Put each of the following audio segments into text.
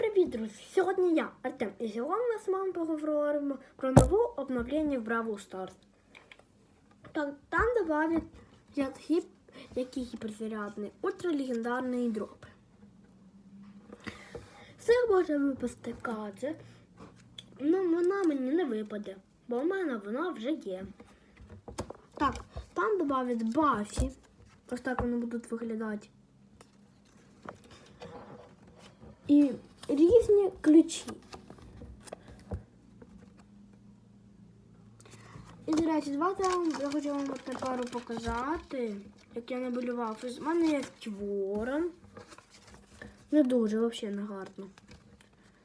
привіт, друзі! Сьогодні я, Артем, і сьогодні ми з вами поговоримо про нову обновлення в Бравл Stars. Так, там добавлять як гіп, який гіперзарядний, ультралегендарний дроп. Все може випасти кадзе, ну вона мені не випаде, бо в мене вона вже є. Так, там добавлять бафі. Ось так вони будуть виглядати. і різні ключі. І, до речі, давайте я хочу вам пару показати, як я наболював. У мене є творон. Не дуже, взагалі не гарно.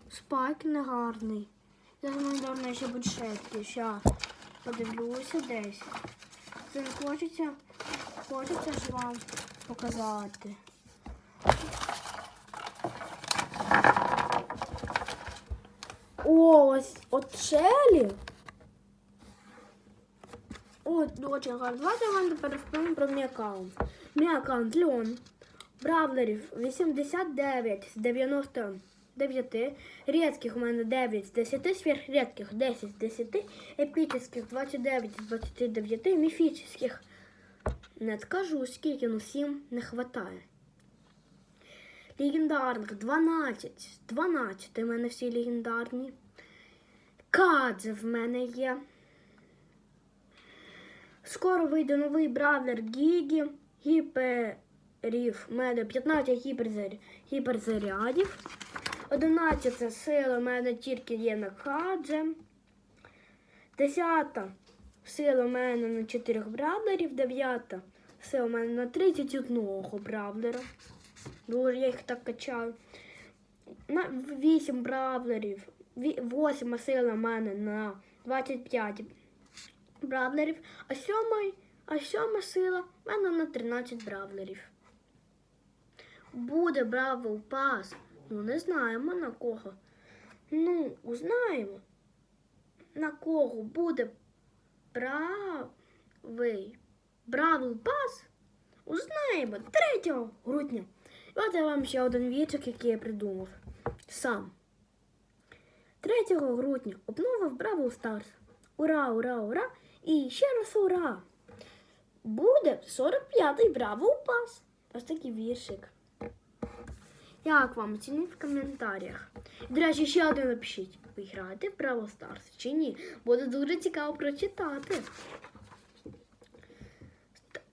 Спайк не гарний. Я думаю, давно ще будь шепки. Ща подивлюся десь. Це не хочеться, хочеться ж вам показати. О, ось от Шелі. О, дуже гарно. Давайте вам тепер розповім про мій аккаунт. Мій аккаунт Леон. Бравлерів 89 з 99. Рідких у мене 9 з 10, сверхрідких 10 з 10, епічних 29 з 29, міфічних не скажу, скільки, ну 7 не хватає. Легендарних 12. 12 у мене всі легендарні. Кадзе в мене є. Скоро вийде новий бравлер Гігі. Гіперів. У мене 15 гіперзар... гіперзарядів. 11 сила у мене тільки є на кадзе. 10 сила у мене на 4 бравлерів. 9 сила у мене на 31 бравлера. Дуже я їх так качаю. На 8 бравлерів. 8 сила в мене на 25 бравлерів, а 7, а 7 сила в мене на 13 бравлерів. Буде бравл пас. Ну, не знаємо на кого. Ну, узнаємо, на кого буде правий бравл пас. Узнаємо 3 грудня. От я вам ще один вічок, який я придумав. Сам. 3 грудня обновив Бравл Старс. Ура, ура, ура! І ще раз ура! Буде 45-й Бравл Пас. Ось такий віршик. Як вам оцініть в коментарях? До речі, ще один напишіть. Ви граєте в Бравл Старс чи ні? Буде дуже цікаво прочитати.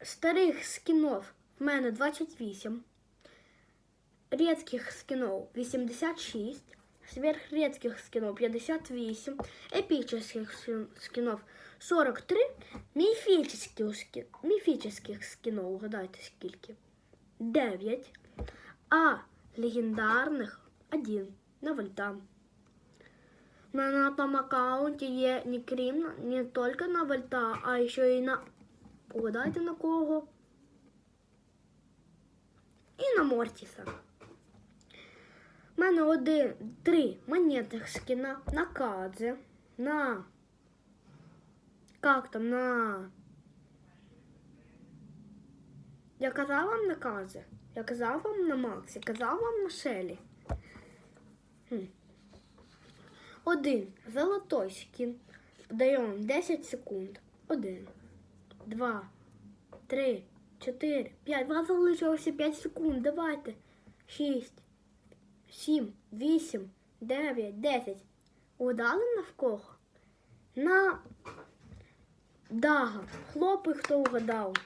Старих скінов в мене 28. Редких скинов 86, сверхредких скинов 58, эпических скинов 43, міфічних, ски- міфічних скинов, угадайте скільки? 9, а легендарних 1 на вольта. На, на том аккаунте є не крім не тільки на вольта, а ще й на... Угадайте на кого? І на Мортіса. У мене один, три монетних скіна на Кадзе, на. Как там, на. Я казав вам на Кадзе, я казав вам на Максі, казав вам на Шелі. Один золотой скін. Даємо 10 секунд. Один, два, три, чотири, п'ять. Вас залишилося 5 секунд. Давайте. Шість. Сім, вісім, дев'ять, десять. Удали навколо? На Дага. Хлопи, хто угадав.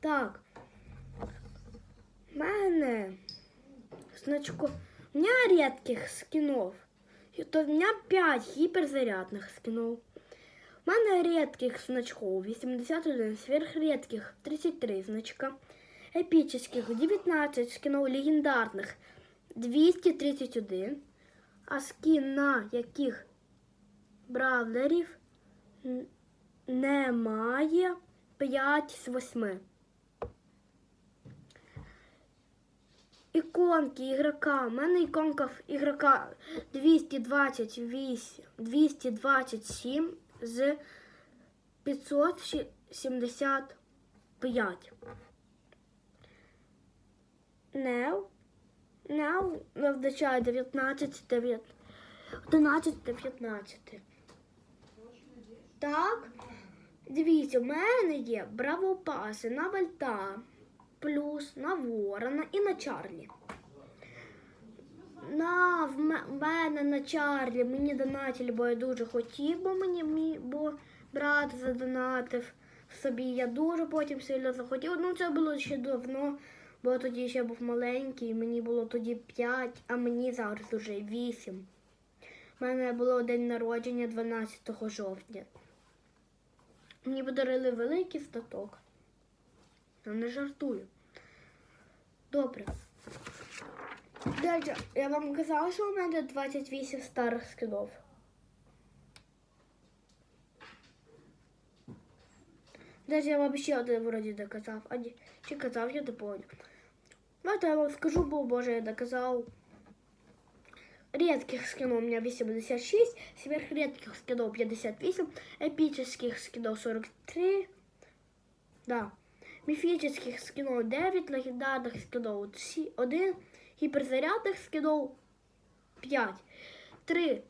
Так. Мене значко. У мене рідких скінов. І То в мене 5 гіперзарядних скінов. У мене рідких значков 81, сверхредких 33 значка, епічних 19 скінов легендарних 231, а скін на яких бравлерів немає 5 з 8. Іконки ігрока. У мене іконка ігрока 228, 227 з 575. Нев не вдачає 19, 9, 11 та 15. Так. Дивіться, в мене є бравопаси на Вальта, плюс на Ворона і на Чарлі. На в мене на Чарлі мені донатили, бо я дуже хотів, бо мені мій бо брат задонатив собі. Я дуже потім сильно захотів. Ну це було ще давно, бо тоді ще був маленький, мені було тоді 5, а мені зараз уже 8. У мене було день народження 12 жовтня. Мені подарили великий статок. Я не жартую. Добре. Дядя, я вам казала, що у мене 28 старих скидов. Дядя, я вам ще один вроді доказав. А ні, чи казав, я не. Давайте я вам скажу, бо боже, я доказав. Редких скинов у меня 86, сверхредких скинов 58, эпических скинов 43, да, мифических скинов 9, легендарных скинов 1, гиперзарядных скинов 5, 3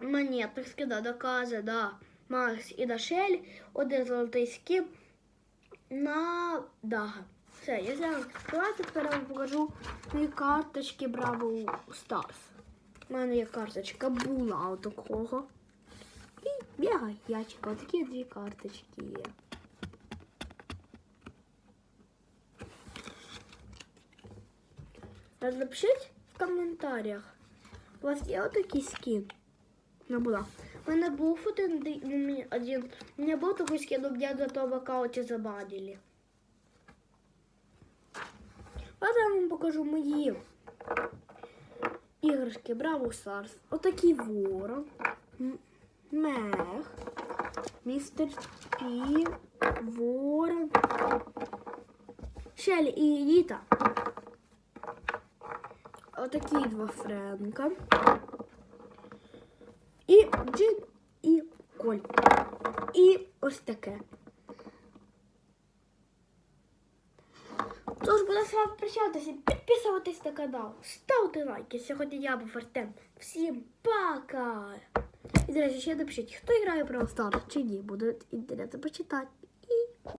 монетных скина доказа, да, Макс і Дашель, один золотий скін на Дага. Все, я зараз давайте тепер я вам покажу мої карточки Браво Старс. У мене є карточка була отакого. І бігай ячка. Отакі дві карточки є. Напишіть в коментарях. У вас є отакий скін? Не була. У мене був один, ну, один. У мене був такий скін, но мене до того аккаунті забанили. А я вам покажу мої іграшки Браво Stars. Отакий ворон, мех, містер Пі, ворон, Шелі і Літа. Отакі два Френка. І Джин і Коль. І ось таке. Тож буду з вами прощатися, підписуватись на канал, ставте лайки. Сьогодні я був Артем. Всім пока! І, до речі, ще напишіть, хто грає Brawl Stars чи ні, буде інтересно почитати.